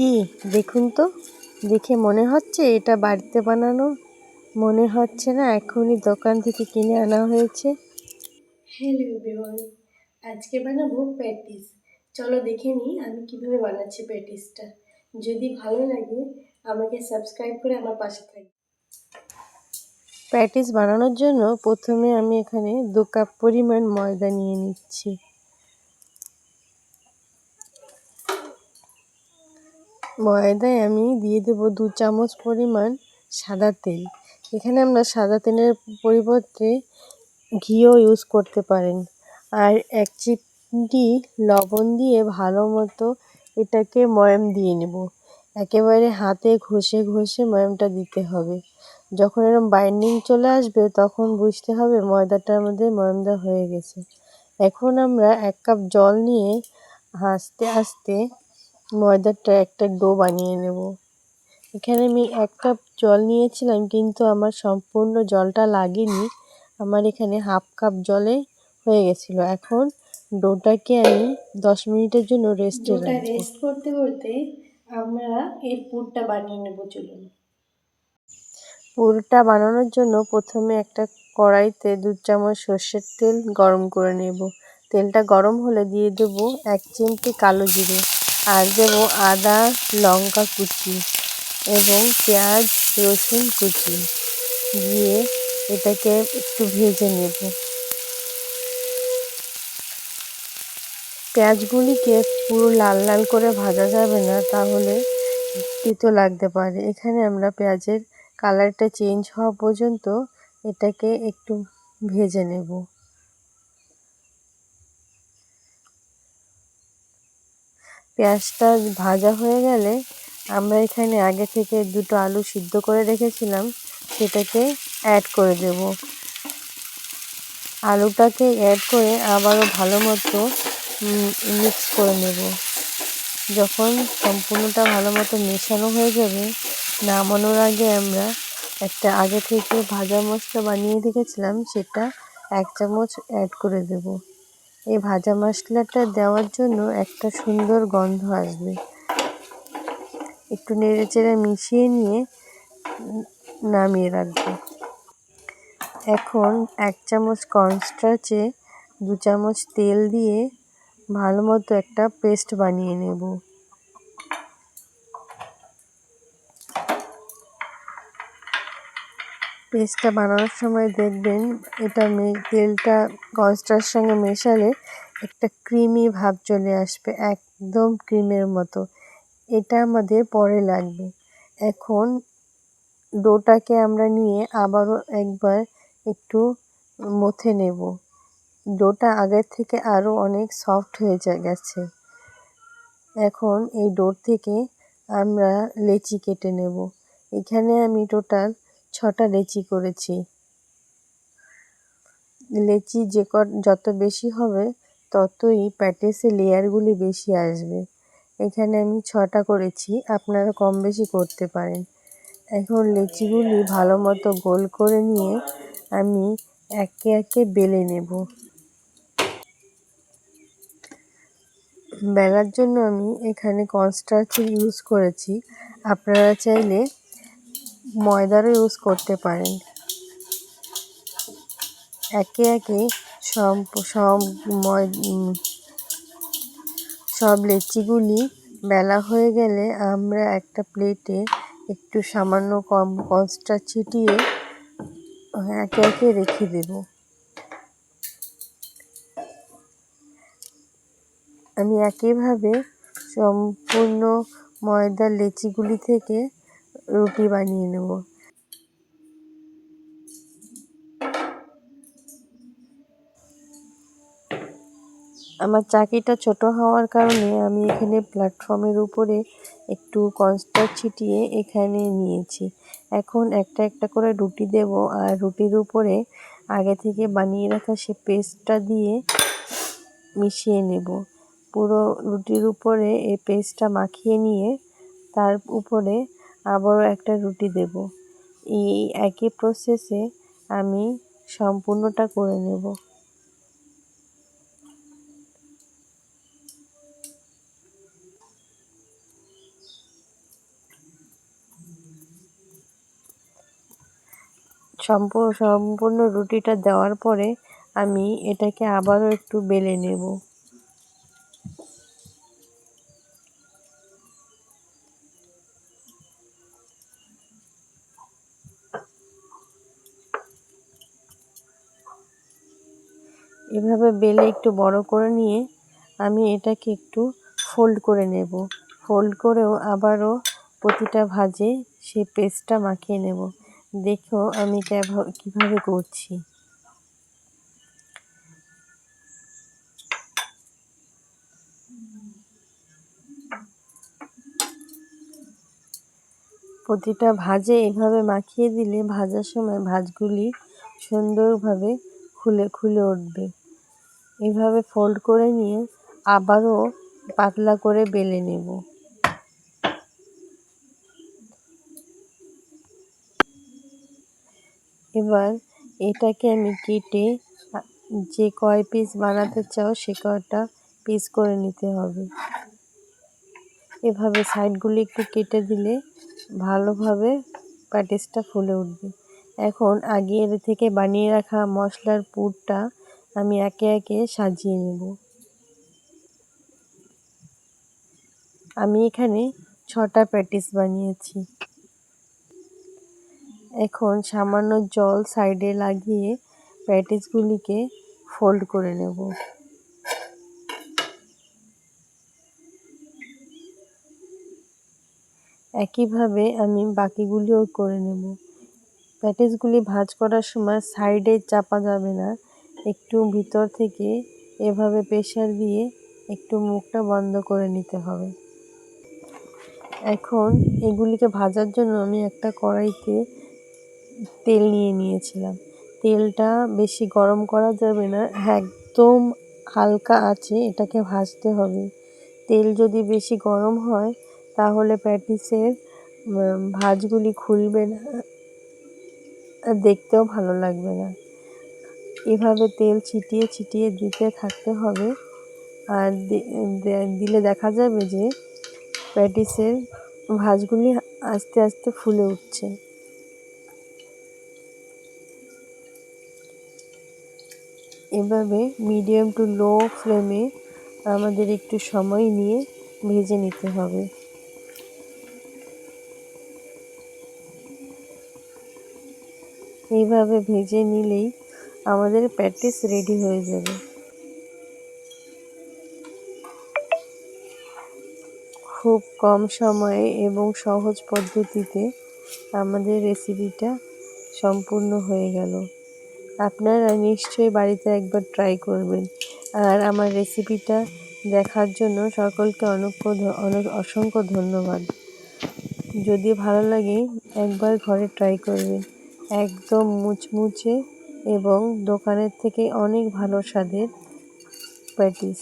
কি? দেখুন তো দেখে মনে হচ্ছে এটা বাড়িতে বানানো? মনে হচ্ছে না এখনই দোকান থেকে কিনে আনা হয়েছে। হ্যালো এভরিওয়ান আজকে বানাবো প্যাটিস। চলো দেখে নিই আমি কীভাবে বানাচ্ছি প্যাটিসটা। যদি ভালো লাগে আমাকে সাবস্ক্রাইব করে আমার পাশে থাকবে প্যাটিস বানানোর জন্য প্রথমে আমি এখানে দু কাপ পরিমাণ ময়দা নিয়ে নিচ্ছি। ময়দায় আমি দিয়ে দেবো দু চামচ পরিমাণ সাদা তেল। এখানে আমরা সাদা তেলের পরিবর্তে ঘিও ইউজ করতে পারেন। আর এক চিমটি লবণ দিয়ে ভালো মতো এটাকে ময়াম দিয়ে নেব। একেবারে হাতে ঘষে ঘষে ময়ামটা দিতে হবে। যখন এরকম বাইন্ডিং চলে আসবে, তখন বুঝতে হবে ময়দাটার মধ্যে ময়ামটা হয়ে গেছে। এখন আমরা এক কাপ জল নিয়ে আস্তে আস্তে ময়দাটা একটা ডো বানিয়ে নেব। এখানে আমি এক কাপ জল নিয়েছিলাম কিন্তু আমার সম্পূর্ণ জলটা লাগেনি। আমার এখানে হাফ কাপ জলে হয়ে গেছিল। এখন ডোটাকে আমি দশ মিনিটের জন্য রেস্টে রাখব। রেস্ট করতে করতে আমরা এর পুরটা বানিয়ে নেব চলুন। পুরটা বানানোর জন্য প্রথমে একটা কড়াইতে দু চামচ সর্ষের তেল গরম করে নেব। তেলটা গরম হলে দিয়ে দেবো এক চিমটি কালো জিরে। আর দেবো আদা, লঙ্কা কুচি এবং পেঁয়াজ, রসুন কুচি দিয়ে এটাকে একটু ভেজে নেব। পেঁয়াজগুলিকে পুরো লাল লাল করে ভাজা যাবে না, তাহলে তিতো লাগতে পারে। এখানে আমরা পেঁয়াজের কালারটা চেঞ্জ হওয়া পর্যন্ত এটাকে একটু ভেজে নেব। পেঁয়াজটা ভাজা হয়ে গেলে আমরা এখানে আগে থেকে দুটো আলু সিদ্ধ করে রেখেছিলাম, সেটাকে অ্যাড করে দেব। আলুটাকে অ্যাড করে আবারও ভালো মতো মিক্স করে নেব। যখন সম্পূর্ণটা ভালো মতো মেশানো হয়ে যাবে, নামানোর আগে আমরা একটা আগে থেকে ভাজা মশলা বানিয়ে রেখেছিলাম, সেটা এক চামচ অ্যাড করে দেব। এই ভাজা মশলাটা দেওয়ার জন্য একটা সুন্দর গন্ধ আসবে। একটু নেড়েচেড়ে মিশিয়ে নিয়ে নামিয়ে রাখব। এখন এক চামচ কর্নস্টার্চে দু চামচ তেল দিয়ে ভালো মতো একটা পেস্ট বানিয়ে নেব। পেস্টটা বানানোর সময় দেখবেন এটা তেলটা কর্নস্টার সঙ্গে মেশালে একটা ক্রিমি ভাব চলে আসবে, একদম ক্রিমের মতো। এটা আমাদের পরে লাগবে। এখন ডোটাকে আমরা নিয়ে আবারও একবার একটু মথে নেব। ডোটা আগের থেকে আরও অনেক সফট হয়ে গেছে। এখন এই ডোর থেকে আমরা লেচি কেটে নেব। এখানে আমি টোটাল ছটা লেচি করেছি। লেচি যে যত বেশি হবে, ততই প্যাটিসের লেয়ারগুলি বেশি আসবে। এখানে আমি ছটা করেছি, আপনারা কম বেশি করতে পারেন। এখন লেচিগুলি ভালো মতো গোল করে নিয়ে আমি একে একে বেলে নেব। বেলার জন্য আমি এখানে কনস্টার্চের ইউজ করেছি। আপনারা চাইলে ময়দারও ইউজ করতে পারেন। একে একে সব সব সব লেচিগুলি বেলা হয়ে গেলে আমরা একটা প্লেটে একটু সামান্য কম কনস্টার ছিটিয়ে একে একে রেখে দেব। আমি একইভাবে সম্পূর্ণ ময়দার লেচিগুলি থেকে রুটি বানিয়ে নেব। আমার চাকিটা ছোট হওয়ার কারণে আমি এখানে প্ল্যাটফর্মের উপরে একটু কনস্টার ছিটিয়ে এখানে নিয়েছি। এখন একটা একটা করে রুটি দেব আর রুটির উপরে আগে থেকে বানিয়ে রাখা সে পেস্টটা দিয়ে মিশিয়ে নেব। পুরো রুটির উপরে এই পেস্টটা মাখিয়ে নিয়ে তার উপরে আবারও একটা রুটি দেব। এই একই প্রসেসে আমি সম্পূর্ণটা করে নেব। সম্পূর্ণ রুটিটা দেওয়ার পরে আমি এটাকে আবারও একটু বেলে নেব। এভাবে বেলে একটু বড় করে নিয়ে আমি এটাকে একটু ফোল্ড করে নেব। ফোল্ড করেও আবারও প্রতিটা ভাজে সেই পেস্টটা মাখিয়ে নেব। দেখো আমি কীভাবে করছি। প্রতিটা ভাজে এভাবে মাখিয়ে দিলে ভাজার সময় ভাজগুলি সুন্দরভাবে খুলে খুলে উঠবে। এভাবে ফোল্ড করে নিয়ে আবারও পাতলা করে বেলে নেব। এবার এটাকে আমি কেটে যে কয় পিস বানাতে চাও সে কয়টা পিস করে নিতে হবে। এভাবে সাইডগুলি একটু কেটে দিলে ভালোভাবে প্যাটিসটা ফুলে উঠবে। এখন আগে এর থেকে বানিয়ে রাখা মশলার পুরটা আমি একে একে সাজিয়ে নেব। আমি এখানে ছটা প্যাটিস বানিয়েছি। এখন সামান্য জল সাইডে লাগিয়ে প্যাটিসগুলিকে ফোল্ড করে নেব। একইভাবে আমি বাকিগুলিও করে নেব। প্যাটিসগুলি ভাজ করার সময় সাইডে চাপা যাবে না। একটু ভিতর থেকে এভাবে প্রেশার দিয়ে একটু মুখটা বন্ধ করে নিতে হবে। এখন এগুলিকে ভাজার জন্য আমি একটা কড়াইতে তেল নিয়ে নিয়েছিলাম। তেলটা বেশি গরম করা যাবে না, একদম হালকা আছে, এটাকে ভাজতে হবে। তেল যদি বেশি গরম হয়, তাহলে প্যাটিসের ভাজগুলি খুলবে না দেখতেও ভালো লাগবে না। এভাবে তেল ছিটিয়ে ছিটিয়ে দিতে থাকতে হবে। আর দিলে দেখা যাবে যে প্যাটিসের ভাজগুলি আস্তে আস্তে ফুলে উঠছে। এভাবে মিডিয়াম টু লো ফ্লেমে আমাদের একটু সময় নিয়ে ভেজে নিতে হবে। এইভাবে ভেজে নিলেই আমাদের প্যাটিস রেডি হয়ে যাবে। খুব কম সময়ে এবং সহজ পদ্ধতিতে আমাদের রেসিপিটা সম্পূর্ণ হয়ে গেল। আপনারা নিশ্চয়ই বাড়িতে একবার ট্রাই করবেন। আর আমার রেসিপিটা দেখার জন্য সকলকে অনেক অসংখ্য ধন্যবাদ। যদি ভালো লাগে, একবার ঘরে ট্রাই করবেন। একদম মুচমুচে এবং দোকানের থেকে অনেক ভালো স্বাদের প্যাটিস।